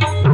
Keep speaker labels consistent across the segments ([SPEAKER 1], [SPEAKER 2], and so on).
[SPEAKER 1] Thank you.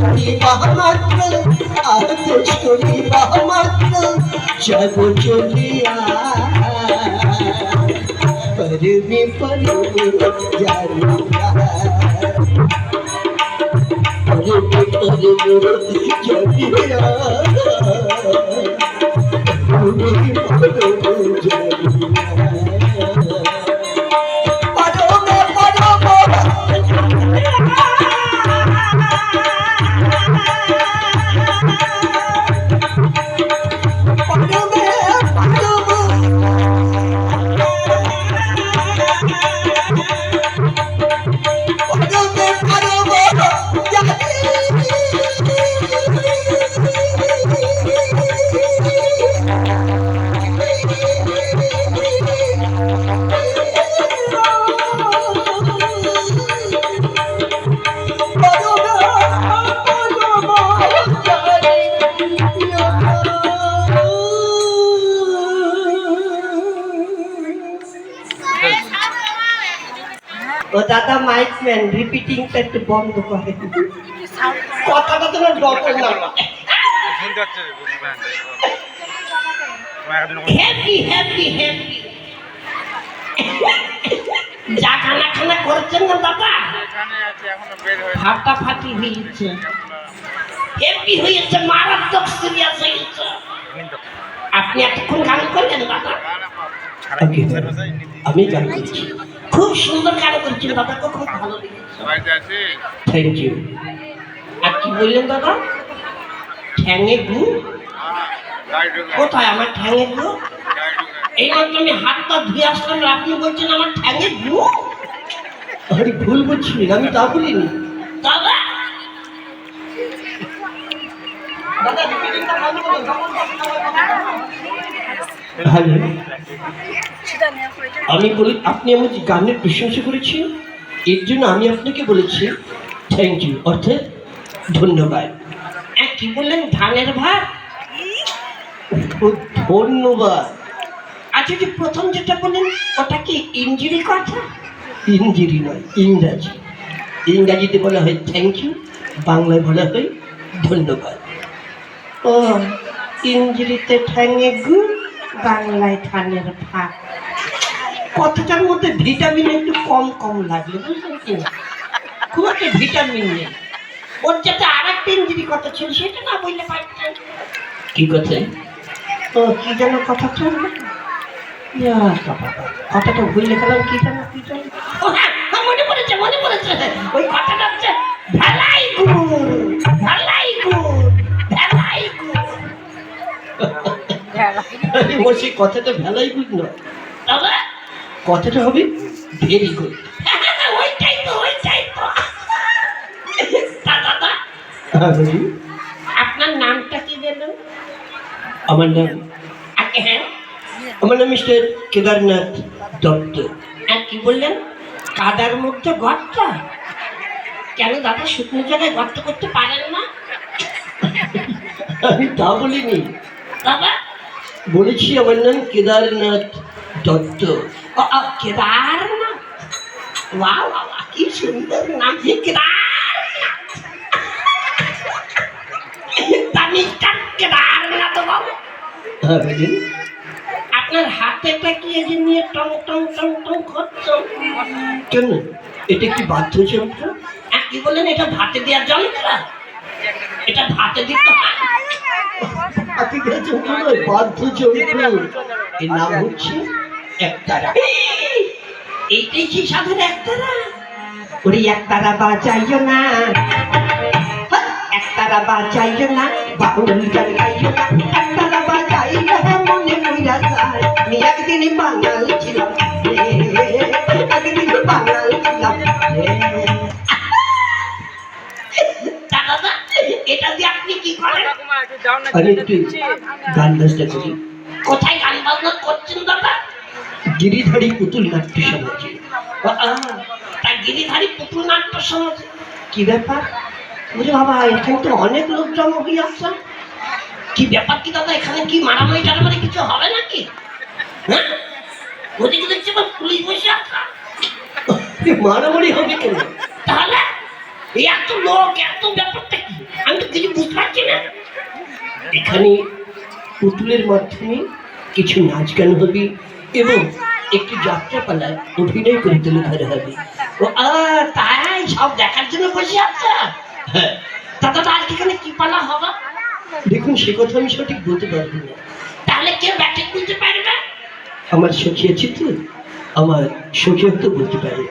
[SPEAKER 1] করিবাহ মাত্র আর দোষ করিবাহ মাত্র যাব চলিয়া। পরমে পরমে জানিয়া পরমে পরমে জানিয়া পরমে পরমে জানিয়া বন্ধ করে। যা খানা খানা করছেন না
[SPEAKER 2] ফাটা
[SPEAKER 1] ফাটি হয়েছে। হেপি হয়েছে মারাত্মক সিরিয়াস হয়েছে। আপনি এতক্ষণ গান করলেন আমি জানি খুব সুন্দর গান করছেন বাবা খুব ভালো। লেগেছে থ্যাংক ইউ আর কি বললেন দাদা? ঠ্যাঙে গু? কোথায় আমার ঠ্যাঙে গু? এই মাত্র আমি হাতটা ধুয়ে আসলাম আপনি বলছেন আমার ঠ্যাঙে গু? আরে ভুল বলছিলেন আমি তা বলিনি। দাদা! করুন হ্যালো আমি বলি আপনি আমার যে গানের প্রশংসা করেছেন এর জন্য আমি আপনাকে বলেছি থ্যাংক ইউ অর্থাৎ ধন্যবাদ। কি বললেন? ধানের ভাত? ধন্যবাদ। আচ্ছা যে প্রথম যেটা বললেন, ওটা কি ইঞ্জিরি কথা? ইঞ্জিরি নয়, ইংরাজি। ইংরাজিতে বলা হয় থ্যাংক ইউ বাংলায় বলা হয় ধন্যবাদ। ও ইঞ্জিরিতে ঠ্যাঙে গু, বাংলায় ধানের ভাত। কথাটার মধ্যে ভিটামিন একটু কম কম লাগল বুঝলেন কি? না? খুব একটা ভিটামিন নেই। ওর যাতে আর একটা ইঞ্জিরি কথা ছিল সেটা না বললে পারতেন কি কথা? ও কি যেন কথা বাবা, কথাটা বললে গেলাম কি যেন কি যেন। ও হ্যাঁ মনে পড়েছে মনে পড়েছে। ওই কথাটা হচ্ছে ভেলাই গুড় ভেলাই গুড় ভেলাই গুড়। ওর সেই কথাটা ভেলাই গুড় নয়। তবে কথাটা হবে ভেরি গুড ওইটাই তো ওইটাই তো। দাদা আপনার নামটা কি বলুন আমার নাম হ্যাঁ। আমার নাম মিস্টার কেদারনাথ দত্ত। হ্যাঁ কি বললেন? কাদার মধ্যে গর্ত? কেন দাদা শুকনো জায়গায় গর্ত করতে পারেন না? আমি তা বলিনি। দাদা বলেছি আমার নাম কেদারনাথ দত্ত। কেদারনাথ ওয়াও বাবা কি সুন্দর নাম কেদারনাথ তা মিস্টার কেদারনাথ বাবু বলুন আপনার হাতেটা কি এই যে নিয়ে টং টং টং টং করছ কেন এটা কি বাদ্যযন্ত্র হ্যাঁ কি বললেন এটা ভাতে দেওয়ার যন্ত্র এটা ভাতে দিতে হয় হাতে বাদ্যযন্ত্র এর নাম হচ্ছে একতারা। এইটাই কি সাধুর একতারা। ওরে একতারা বাজাইও না। হ্যাঁ, একতারা বাজাইও না বাউল গান গাইও না। একতারা বাজাইলে মনে কইরা যায়। আমি একদিন বাঙাল ছিলাম একদিন বাঙাল এটা দিয়ে আপনি কি করেন? আমি একটু গান বাজনা করি। কোথায় গান বাজনা করছেন দাদা? গিরিধারী পুতুল নাট্য সমাজে। তা গিরিধারী পুতুল নাট্য সমাজে? কি ব্যাপার? ওরে বাবা, এখানে তো অনেক লোক জমা হয়ে কি ব্যাপার কি, দাদা, এখানে কি মারামারি টারামারি কিছু হবে নাকি? হ্যাঁ? ওদিকে দেখছি আবার পুলিশ বসে আছে। মারামারি হবে কেন? তাহলে এত লোক, এত ব্যাপারটা কি? আমি তো কিছু বুঝতে পারছি না। এখানে পুতুলের মাধ্যমে কিছু নাচ গান হবে এবং একটি যাত্রাপালায় অভিনয় করে তুলে ধরা হবে ও তাই সব দেখার জন্য বসে হ্যাঁ। তা আজকে এখানে কি পালা দেখুন, সে কথা আমি সঠিক বলতে পারব না। তাহলে কেউ পারবে? আমার সখী আছে তো আমার সখী তো বলতে পারে।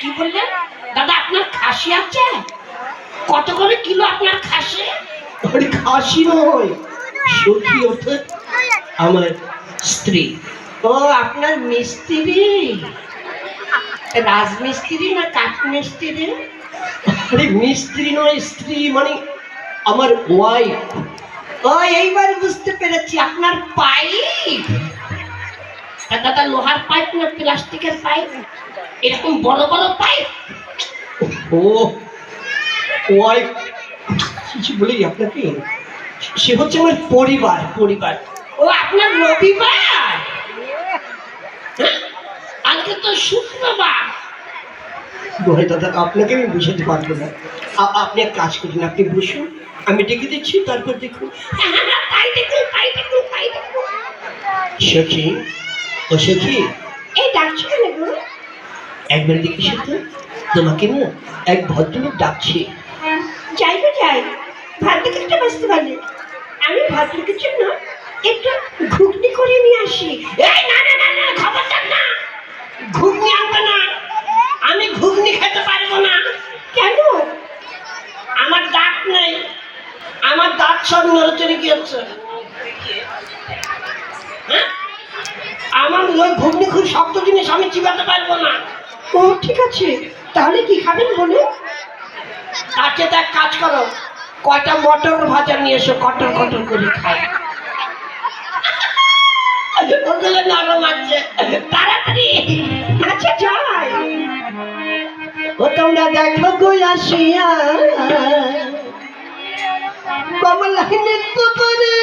[SPEAKER 1] কি বললেন দাদা, আপনার খাসি আছে? কত করে কিলো আপনার খাসি? আরে, খাসি নয়। সখী অর্থাৎ আমার স্ত্রী। ও আপনার মিস্ত্রি। রাজমিস্ত্রি না কাঠমিস্ত্রি? আরে মিস্ত্রি নয় স্ত্রী মানে আমার ওয়াইফ ও এইবার বুঝতে পেরেছি আপনার পাইপ দাদা লোহার পাইপ না প্লাস্টিকের পাইপ এরকম বড় বড় পাইপ ও ওয়াইফ কিছু বলি আপনাকে? সে হচ্ছে আমার পরিবার পরিবার। ও আপনার রবিবার হ্যাঁ? আজকে তো শুক্রবার। দোহাই দাদা আপনাকে আমি বুঝাতে পারব না। আপনি এক কাজ করুন আপনি বসুন আমি ডেকে দিচ্ছি তারপর দেখুন। তাই দেখুন সখী ও সখী। এই ডাকছি কেন গো?
[SPEAKER 2] একবার দেখি তো তোমাকে না এক ভদ্রলোক ডাকছে।
[SPEAKER 1] যাই গো যাই। ভাদ্রকে একটু বাঁচতে পারলে। আমি ভাদ্রকের জন্য একটু ঘুগনি করে নিয়ে আসি।
[SPEAKER 2] এই না না না না খবরদার না। ঘুগনি আনবে না। আমি ঘুগনি খেতে পারব না।
[SPEAKER 1] কেন?
[SPEAKER 2] আমার দাঁত নেই। আমার দাঁত সব নড়চড়ে গিয়েছে। হ্যাঁ? আমার ওই ঘুগনি খুব শক্ত জিনিস আমি চিবাতে পারব না।
[SPEAKER 1] ও ঠিক আছে। তাহলে কি খাবেন বলুন?
[SPEAKER 2] তার চেয়ে তো এক কাজ করো। কয়টা মটর ভাজা নিয়ে এসো কটর কটর করে খাই ওগুলো নরম আছে। তাড়াতাড়ি
[SPEAKER 1] আচ্ছা যাই।
[SPEAKER 2] ও, তোমরা দেখো গো আসিয়া কমলা নৃত্য করে।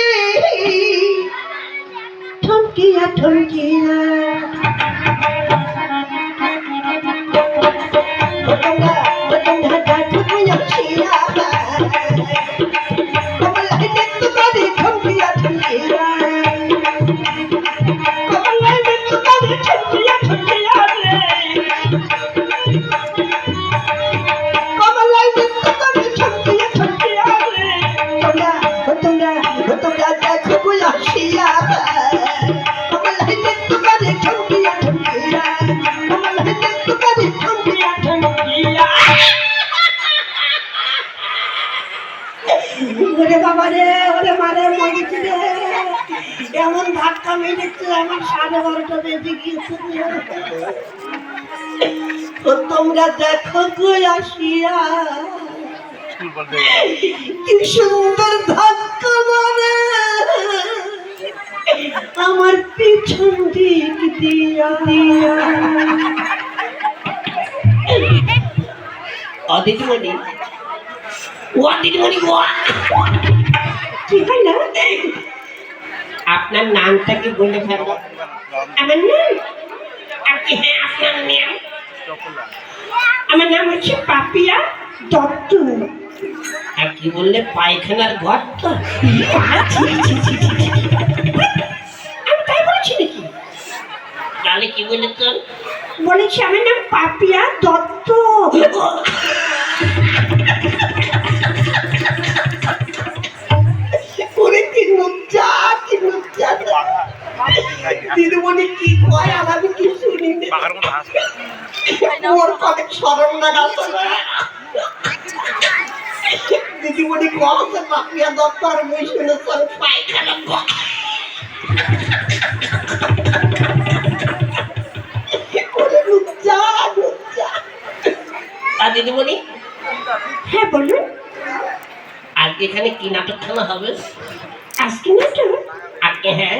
[SPEAKER 1] ঠমকিয়া ঠমকিয়া
[SPEAKER 2] ও, তোমরা ও, তোমরা দেখো গো আসিয়া
[SPEAKER 1] Thank you. আমার সাড়ে বারোটা বেজে গিয়েছে।
[SPEAKER 2] তোমরা দেখো আসিয়া। কি সুন্দর ধাক্কা মারে।
[SPEAKER 1] আমার পিছন দিক দিয়া। দিয়া
[SPEAKER 2] দিদিমণি ও!
[SPEAKER 1] কি হলো?
[SPEAKER 2] আপনার নামটা কি বলে ফেলো?
[SPEAKER 1] আমার নাম?
[SPEAKER 2] আপনি হ্যাঁ আপনার নাম?
[SPEAKER 1] আমার নাম হচ্ছে পাপিয়া দত্ত
[SPEAKER 2] আর কি বললে পায়খানার
[SPEAKER 1] ছি, ছি। আমি তাই বলেছি নাকি?
[SPEAKER 2] তাহলে কি বলে তো
[SPEAKER 1] বলেছি আমার নাম পাপিয়া দত্ত
[SPEAKER 2] শুনি ওর অনেক সরম লাগাচ্ছে দিদিমণি পাপিয়া দপ্তর শুনে তোর পায়খানা
[SPEAKER 1] হ্যাঁ বলুন।
[SPEAKER 2] আজকে এখানে কি নাটকখানা হবে?
[SPEAKER 1] আজকে না তো
[SPEAKER 2] আজকে হ্যাঁ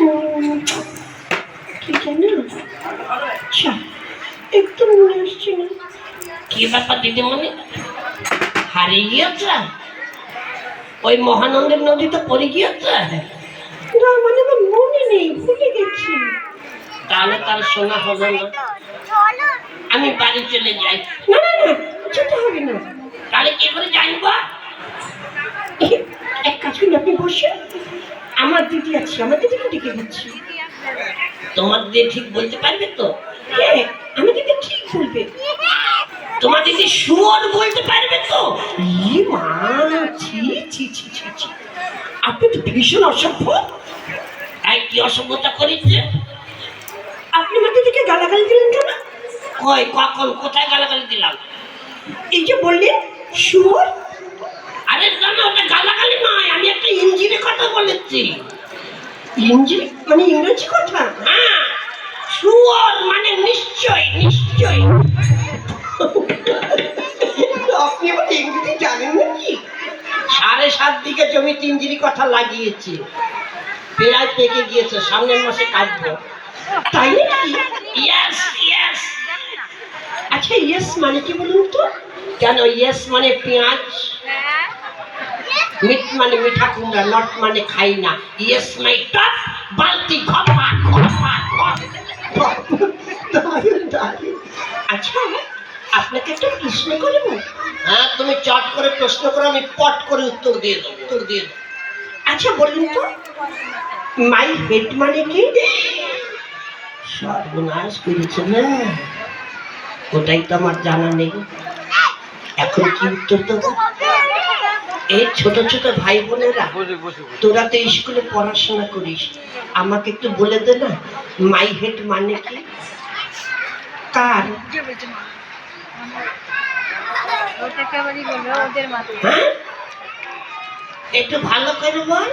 [SPEAKER 1] উম, কি জানো আচ্ছা একটু মনে আসছে না
[SPEAKER 2] কি ব্যাপার দিদিমণি হারিয়ে গিয়েছে ওই মহানন্দের নদীতে পড়ে গিয়েছে।
[SPEAKER 1] না মানে আমার মনে নেই ভুলে গেছি।
[SPEAKER 2] তাহলে তার শোনা হলো না। আমি বাড়ি চলে যাই।
[SPEAKER 1] না না না যেতে হবে না।
[SPEAKER 2] তাহলে কি করে জানব?
[SPEAKER 1] এক কাজ করুন আপনি বসে আমার দিদি আছে আমার দিদিকে ডেকে দিচ্ছি
[SPEAKER 2] তোমার দিদি ঠিক বলতে পারবে তো?
[SPEAKER 1] হ্যাঁ আমি দিদি ঠিক বলবে।
[SPEAKER 2] তোমার দিদি সুর বলতে পারবে তো?
[SPEAKER 1] ই মা ছি ছি ছি ছি ছি। আপনি তো ভীষণ অসভ্য।
[SPEAKER 2] তাই কি অসভ্যতা করেছে?
[SPEAKER 1] আপনি আমার দিদিকে গালাগালি দিলেন কেন?
[SPEAKER 2] কই কখন কোথায় গালাগালি দিলাম?
[SPEAKER 1] এই যে বললেন সুর
[SPEAKER 2] আরে না না ওটা গালাগালি নয় আমি একটা ইঞ্জিনে কথা বলেছি।
[SPEAKER 1] ইংরেজি মানে ইংরেজি কথা?
[SPEAKER 2] হ্যাঁ সুর মানে নিশ্চয় নিশ্চয় আপনি আবার ইংরেজি জানেন নাকি? সাড়ে সাত দিকে জমি তিন তিনজিরি কথা লাগিয়েছি। প্রায় পেকে গিয়েছে সামনের মাসে কাটবো।
[SPEAKER 1] তাই নাকি?
[SPEAKER 2] ইয়েস ইয়েস
[SPEAKER 1] আচ্ছা ইয়েস মানে কি বলুন তো?
[SPEAKER 2] কেন ইয়েস মানে পেঁয়াজ? মিট মানে মিঠা কুমড়া নট মানে খাই না। ইয়েস মাই টপ বালতি ঘপা ঘপা
[SPEAKER 1] আচ্ছা আপনাকে একটা প্রশ্ন করব?
[SPEAKER 2] হ্যাঁ তুমি চট করে প্রশ্ন করো আমি পট করে উত্তর দিয়ে দেবো। উত্তর দিয়ে দেবো।
[SPEAKER 1] আচ্ছা বলুন তো মাই হেড মানে কি?
[SPEAKER 2] সর্বনাশ করেছে না? ওটাই তো আমার জানা নেই। এখন কি উত্তর দেবো? এই ছোট ছোট ভাই বোনেরা তোরা তো স্কুলে পড়াশোনা করিস। আমাকে একটু বলে দে না মাই হেড মানে কি? কার? একটু ভালো করে বল।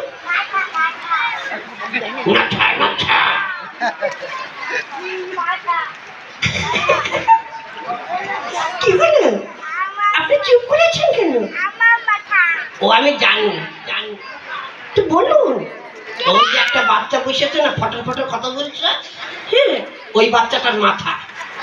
[SPEAKER 1] কি হলো? আপনি চুপ করেছেন কেন?
[SPEAKER 2] ও আমি জানি জানি।
[SPEAKER 1] তো বলুন।
[SPEAKER 2] ওই যে একটা বাচ্চা বসেছে না ফটো ফটো কথা বলছে? হ্যাঁ ওই বাচ্চাটার মাথা।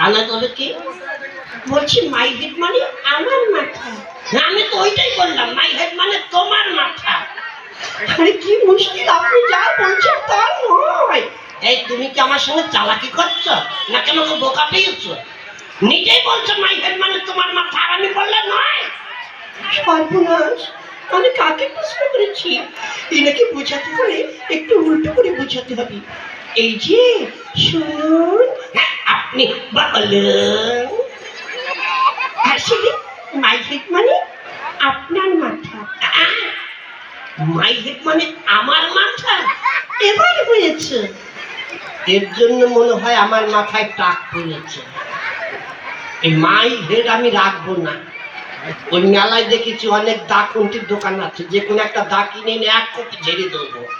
[SPEAKER 1] তা
[SPEAKER 2] না তবে কি
[SPEAKER 1] বলছি মাই হেড মানে আমার মাথা।
[SPEAKER 2] আমি তো ওইটাই বললাম মাই হেড মানে তোমার মাথা।
[SPEAKER 1] আরে, কি মুশকিল, আপনি যা বলছেন তা নয়।
[SPEAKER 2] এই, তুমি কি আমার সঙ্গে চালাকি করছ? না কেন আমাকে বোকা পেয়েছ? নিজেই বলছো মাই হেড মানে তোমার মাথা। আর আমি বললে নয়।
[SPEAKER 1] সর্বনাশ, আমি কাকে প্রশ্ন করেছি? এনাকে বোঝাতে হলে একটু উল্টো করে বোঝাতে হবে। এই যে, শুনুন
[SPEAKER 2] হ্যাঁ আপনি বলেন।
[SPEAKER 1] আসলে মাই হেড মানে আপনার মাথা।
[SPEAKER 2] মাই হেড মানে আমার মাথা।
[SPEAKER 1] এবার হয়েছে।
[SPEAKER 2] এর জন্য মনে হয় আমার মাথায় টাক পড়েছে। এই মাই হেড আমি রাখব না। ওই মেলায় দেখেছি অনেক দা কুন্টির দোকান আছে। যে কোনো একটা দা কিনে এক কপি ঝেড়ে দেবো।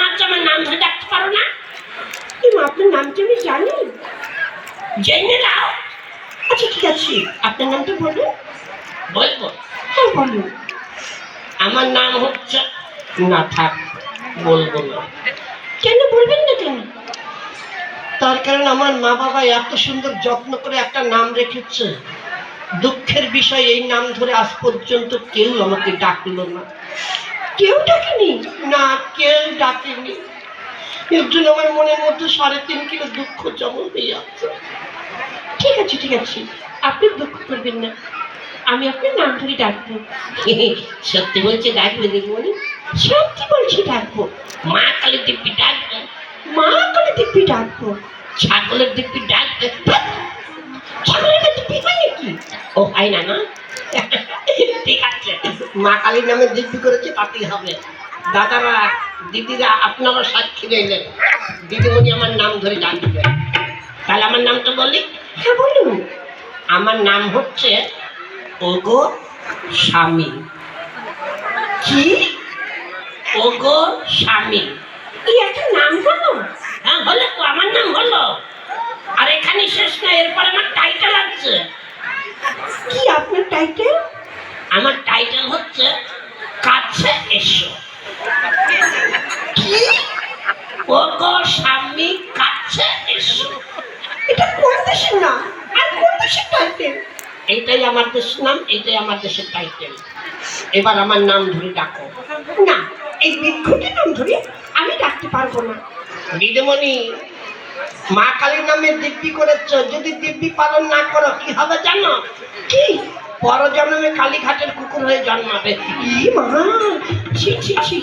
[SPEAKER 1] নামটা আমি জানি?
[SPEAKER 2] জেনে নাও।
[SPEAKER 1] আচ্ছা ঠিক আছে। আপনার নামটা বলুন।
[SPEAKER 2] বলব?
[SPEAKER 1] হ্যাঁ বলুন।
[SPEAKER 2] আমার নাম হচ্ছে না থাক বলব না।
[SPEAKER 1] কেন বলবেন না কেন?
[SPEAKER 2] তার কারণ আমার মা বাবা এত সুন্দর যত্ন করে একটা নাম রেখেছে। দুঃখের বিষয় এই নাম ধরে আজ পর্যন্ত কেউ আমাকে ডাকলো না।
[SPEAKER 1] কেউ ডাকেনি?
[SPEAKER 2] না কেউ ডাকেনি। এর জন্য আমার মনের মধ্যে সাড়ে তিন কিলো দুঃখ জমা হয়ে আছে
[SPEAKER 1] ঠিক আছে ঠিক আছে। আপনি দুঃখ করবেন না। আমি আপনার নাম ধরে ডাকবো।
[SPEAKER 2] সত্যি বলছে ডাকবে দেখবনি
[SPEAKER 1] সত্যি বলছি ডাকবো।
[SPEAKER 2] মা কালী দিব্যি ডাকবে।
[SPEAKER 1] মা করে দিব্যি ডাকবো।
[SPEAKER 2] ছাগলের দিব্যি ডাকবে।
[SPEAKER 1] ছাগলের কাছে পিপাই নাকি
[SPEAKER 2] ও হয় না না। ঠিক আছে। মা কালীর নামে দিব্যি করেছে তাতেই হবে। দাদারা দিদিরা আপনারা সাক্ষী রইলেন। দিদিমণি আমার নাম ধরে ডাকবে তাহলে আমার নামটা বলি
[SPEAKER 1] হ্যাঁ বলুন।
[SPEAKER 2] আমার নাম হচ্ছে ওগো স্বামী।
[SPEAKER 1] কি?
[SPEAKER 2] ওগো স্বামী।
[SPEAKER 1] এই একটা নাম হলো
[SPEAKER 2] হ্যাঁ হলো তো আমার নাম হলো আর এখানে শেষ না এরপর আমার টাইটেল আছে।
[SPEAKER 1] কি আপনার টাইটেল
[SPEAKER 2] আমার টাইটেল হচ্ছে কাছে এসো।
[SPEAKER 1] কি?
[SPEAKER 2] ওগো স্বামী কাছে
[SPEAKER 1] এটা কোন দেশের নাম? আর কোন দেশের টাইটেল
[SPEAKER 2] এইটাই আমার দেশের নাম এইটাই আমার দেশের টাইটেল এবার আমার নাম ধরে ডাকো।
[SPEAKER 1] না এই বৃক্ষটির নাম ধরে আমি ডাকতে পারব না।
[SPEAKER 2] দিদিমণি মা কালীর নামে দিব্যি করেছ। যদি দিব্যি পালন না করো কি হবে জানো?
[SPEAKER 1] কি?
[SPEAKER 2] পরজন্মে কালীঘাটের কুকুর হয়ে জন্মাবে।
[SPEAKER 1] ই মা ছি ছি ছি।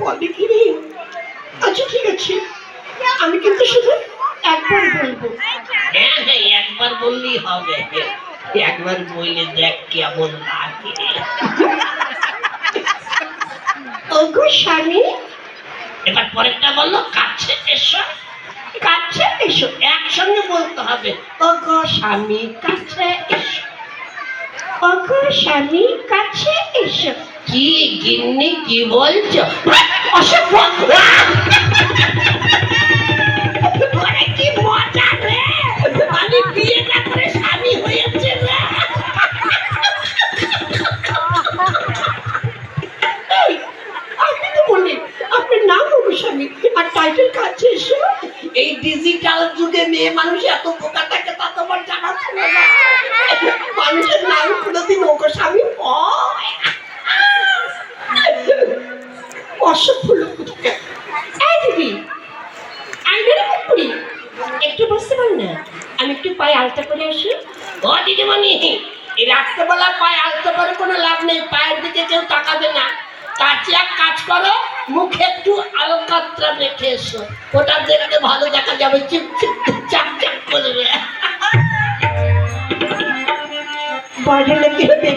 [SPEAKER 1] বলে কি রে? আচ্ছা ঠিক আছে। আমি কিন্তু শুধু একবার বলব।
[SPEAKER 2] হ্যাঁ হ্যাঁ একবার বললেই হবে। একবার বললে দেখ কেমন লাগে।
[SPEAKER 1] ওগো স্বামী।
[SPEAKER 2] এবার পরেরটা বলল কাছে এসো।
[SPEAKER 1] কাছে এসো। একসঙ্গে বলতে হবে। ওগো স্বামী কাছে এসো। ওগো স্বামী কাছে এসো। কি গিন্নি কি বলছো? অসভ্য কি মজা রে! আমি বিয়ে না করে স্বামী হয়েছে রে। এই, আপনি তো বললেন আপনার নাম অনুস্বামী আর টাইটেল কাছে এসো। এই ডিজিটাল যুগে মেয়ে মানুষ এত বোকা থাকে তা তোমার জানা ছিল না। আমি একটু পায়ে আলতা করে আসি। ও দিদিমণি, এই রাত্রেবেলা পায়ে আলতা করে কোনো লাভ নেই। পায়ের দিকে কেউ তাকাবে না। কাছে এক কাজ করো, মুখে একটু আলকাত্রা রেখে এসো। ওটা দেখতে ভালো দেখা যাবে। চিপ বড় লোকের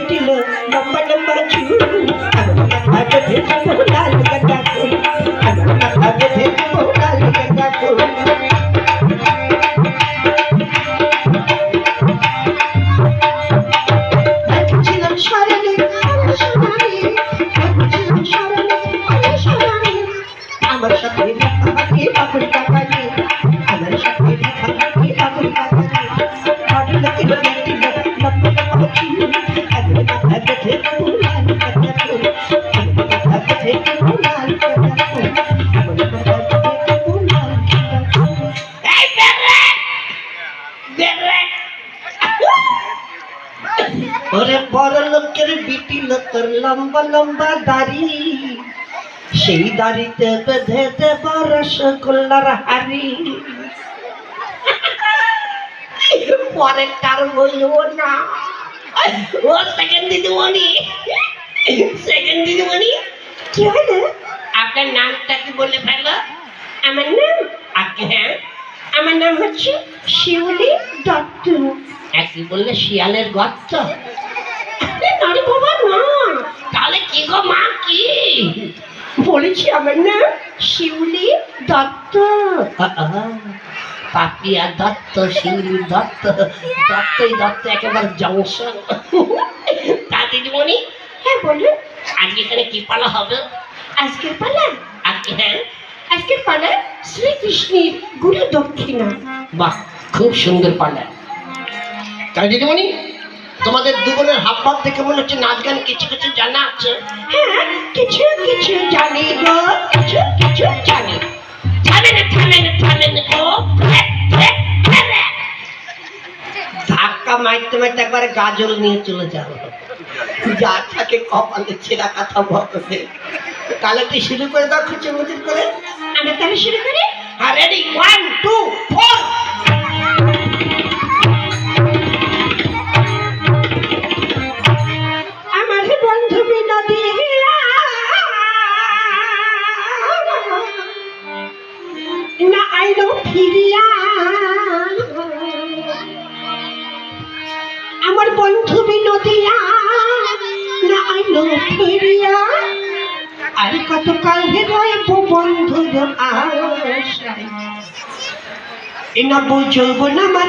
[SPEAKER 1] দাড়িতে বেঁধে দেব রসগোল্লার হাড়ি। পরে কার বলব না, ও সেকেন্ড দিদিমণি সেকেন্ড দিদিমণি, কি হলো? আপনার নামটা কি বলে ফেলো আমার নাম? আগে হ্যাঁ আমার নাম হচ্ছে শিউলি দত্ত। একই বললে শিয়ালের গর্ত আরে বাবা, না। তাহলে কি গো মা, কি? বলেছি আমার না শিউলি দত্ত। পাপিয়া দত্ত শিউলি দত্ত। দত্তই দত্ত একেবারে জংশন তা দিদিমণি হ্যাঁ বলুন। আজকে এখানে কি পালা হবে? আজকের পালা? আজকে হ্যাঁ। আজকের পালা শ্রীকৃষ্ণের গুরু দক্ষিণা। বাহ খুব সুন্দর পালা। তাই দিদিমণি তোমাদের দুজনের হাব ভাব দেখে মনে হচ্ছে নাচ গান কিছু কিছু জানা আছে? হ্যাঁ কিছু কিছু জানি গো কিছু কিছু জানি। থামেন থামেন থামেন ও ধাক্কা মারতে মারতে একবারে গাজল নিয়ে চলে যাও। যা থাকে কপালে ছেঁড়া কথা বলতে তাহলে তুই শুরু করে দাও খুচুর মুচুর করে। আমি তাহলে শুরু করি? হ্যাঁ রেডি ওয়ান টু ফোর এ না বুঝব না আমার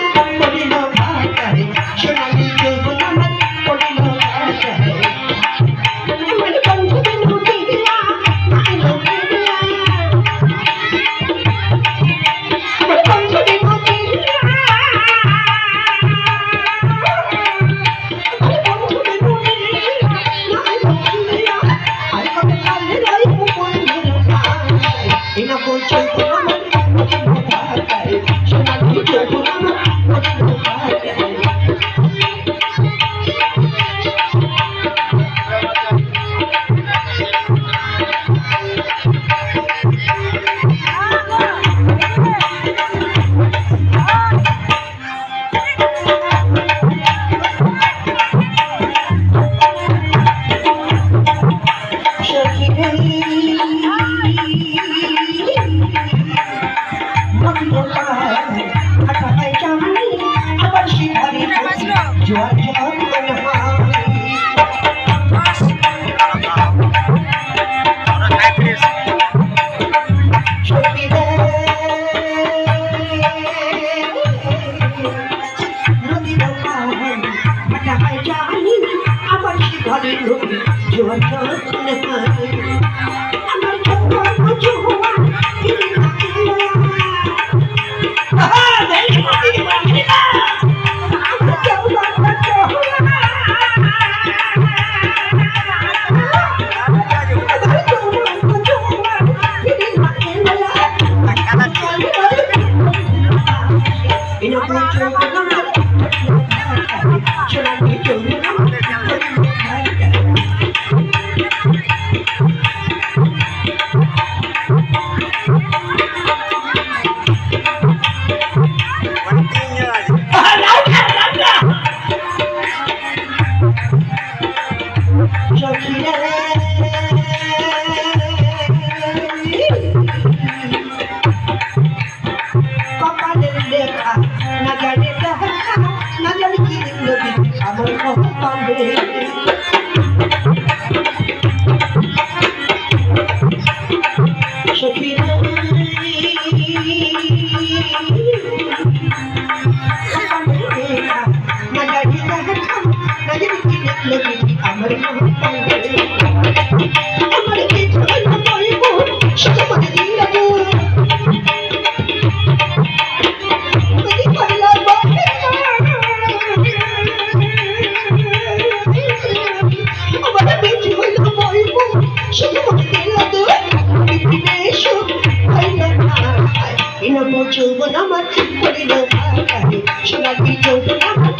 [SPEAKER 1] যৌবন আমার করিল সোনালি যৌবন আমার